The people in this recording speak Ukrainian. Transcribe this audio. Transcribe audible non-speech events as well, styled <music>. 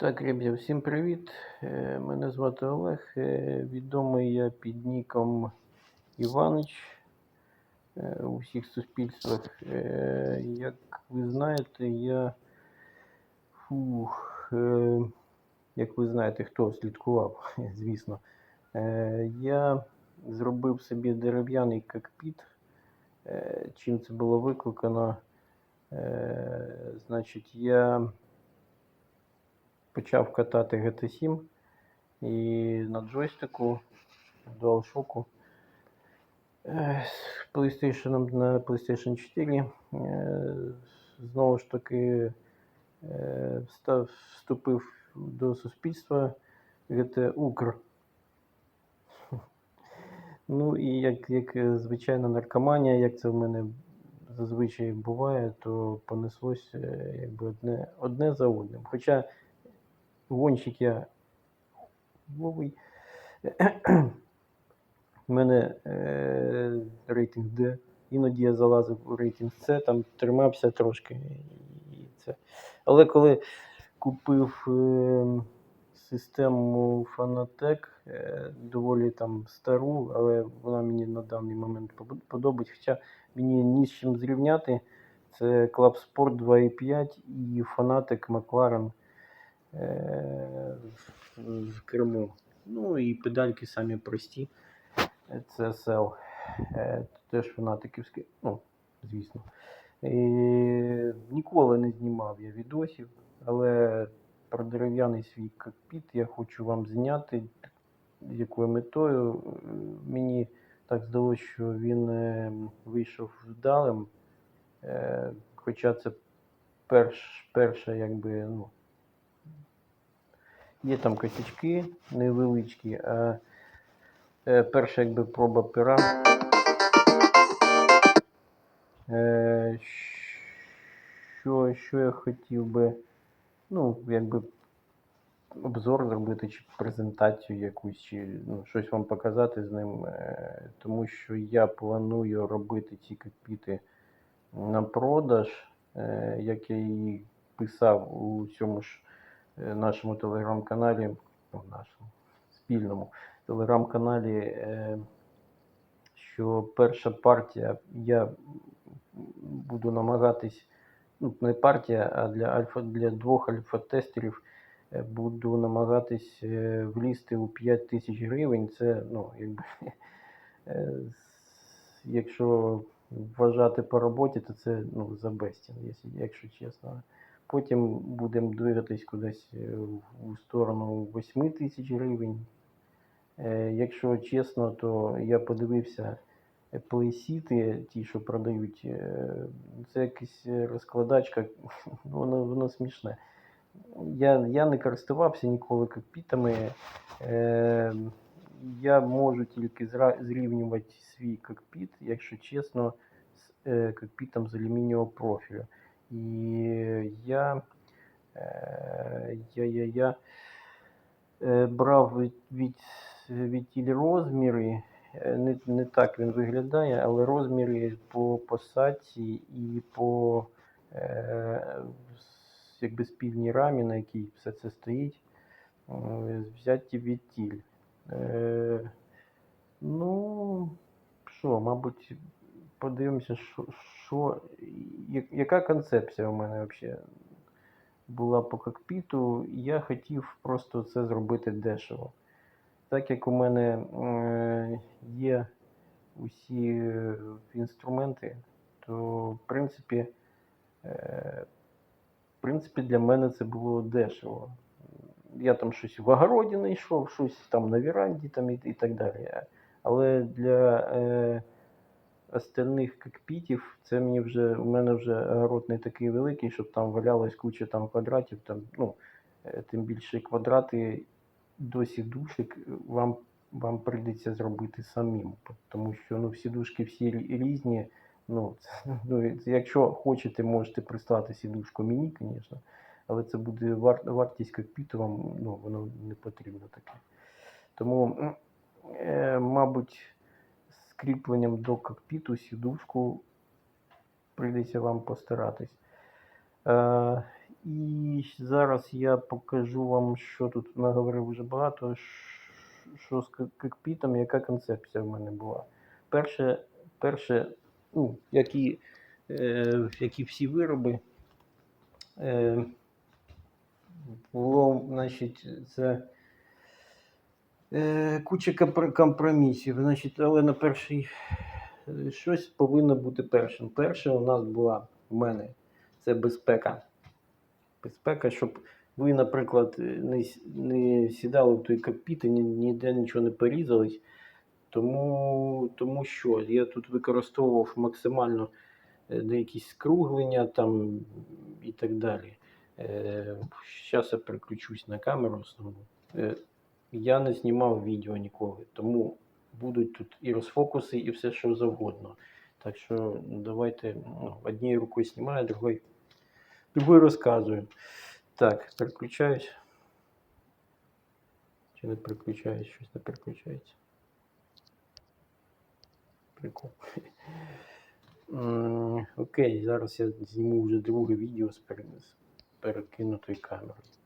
Так, ребята, всім привіт. Е, Мене звати Олег. Е, Відомий я під ніком Іванич е, у всіх суспільствах. Як ви знаєте, я фух, як ви знаєте, хто слідкував, <laughs> звісно. Я зробив собі дерев'яний кокпіт. Чим це було викликано? Значить, я почав катати GT7 і на джойстику DualShock е, з PlayStation на PlayStation 4 е, знову ж таки е, вступив до суспільства GT Укр. Ну і як, як звичайна наркоманія, як це в мене зазвичай буває, то понеслось якби одне, одне за одним. Хоча гонщик я новий. У мене е, рейтинг D. Іноді я залазив у рейтинг С, там тримався трошки. І це. Але коли купив е, систему Fanatec, е, доволі там стару, але вона мені на даний момент подобається. Хоча мені ні з чим зрівняти. Це Club Sport 2.5 і Fanatec McLaren в, в Криму. Ну і педальки самі прості. Е, Це SL. Е, Теж фанатиківські, ну, звісно. І ніколи не знімав я відосів, але про дерев'яний свій кокпіт я хочу вам зняти. З якою метою. Е, Мені так здалося, що він е, вийшов вдалим. Е, Хоча це перш, перша, якби, ну, Є там косячки невеличкі, а е, перша якби проба пера. Е, що, що я хотів би, ну, якби обзор зробити, чи презентацію якусь, чи ну, щось вам показати з ним, е, тому що я планую робити ці кокпіти на продаж, як я і писав у цьому ж нашому телеграм-каналі, ну, нашому спільному телеграм-каналі, е, що перша партія я буду намагатись, ну, не партія, а для альфа для двох альфа-тестерів е, буду намагатись е, влізти у 5 тисяч гривень. Це, ну, якби, <laughs> е, якщо вважати по роботі, то це ну, за безцін, якщо чесно. Потім будемо двигатись кудись е, у сторону 8 тисяч гривень. Е, Якщо чесно, то я подивився е, плейсіти, ті, що продають. е, Це якась е, розкладачка, <laughs> воно, воно смішне. Я, я не користувався ніколи кокпітами. Е, я можу тільки зрівнювати свій кокпіт, якщо чесно, з е, кокпітом з алюмінієвого профілю. І я, е, я, я, я е, брав від, від, тілі розміри. Е, Не, не так він виглядає, але розміри по посадці і по е, якби спільній рамі, на якій все це стоїть, взяті від тіль. Е, ну, що, мабуть, подивимося, що, що яка концепція у мене взагалі була по кокпіту. Я хотів просто це зробити дешево. Так як у мене е, є усі е, інструменти, то в принципі, е, в принципі для мене це було дешево. Я там щось в огороді знайшов, щось там на віранді там і, і так далі. Але для е, остальних кокпітів це мені вже, у мене вже огород не такий великий, щоб там валялась куча там квадратів, там, ну, е, тим більше квадрати до сідушек вам, вам прийдеться зробити самим. Тому що ну, сідушки всі різні. Ну, <laughs> це, ну, якщо хочете, можете прислати сідушку мені, звісно. Але це буде вар, вартість кокпіту, вам ну, воно не потрібно таке. Тому, е, мабуть, кріпленням до кокпіту сідушку прийдеться вам постаратись. Е, І зараз я покажу вам, що тут наговорив вже багато. Що з кокпітом, яка концепція в мене була. Перше, перше ну, як е, як всі вироби, е, було, значить, це е, куча компромісів. Значить, але на перший е, щось повинно бути першим. Перше у нас була в мене це безпека. Безпека, щоб ви, наприклад, е, не, не сідали в той кокпіт і ні- ніде нічого не порізались. Тому, тому що я тут використовував максимально де якісь скруглення там і так далі. Зараз я переключусь на камеру основну. Я не знімав відео ніколи, тому будуть тут і розфокуси, і все що завгодно. Так що давайте ну, однією рукою знімаю, другою, другою розказую. Так, переключаюсь. Чи не переключаюсь, щось не переключається. Прикол. Окей, зараз я зніму вже друге відео з перекинутою камерою.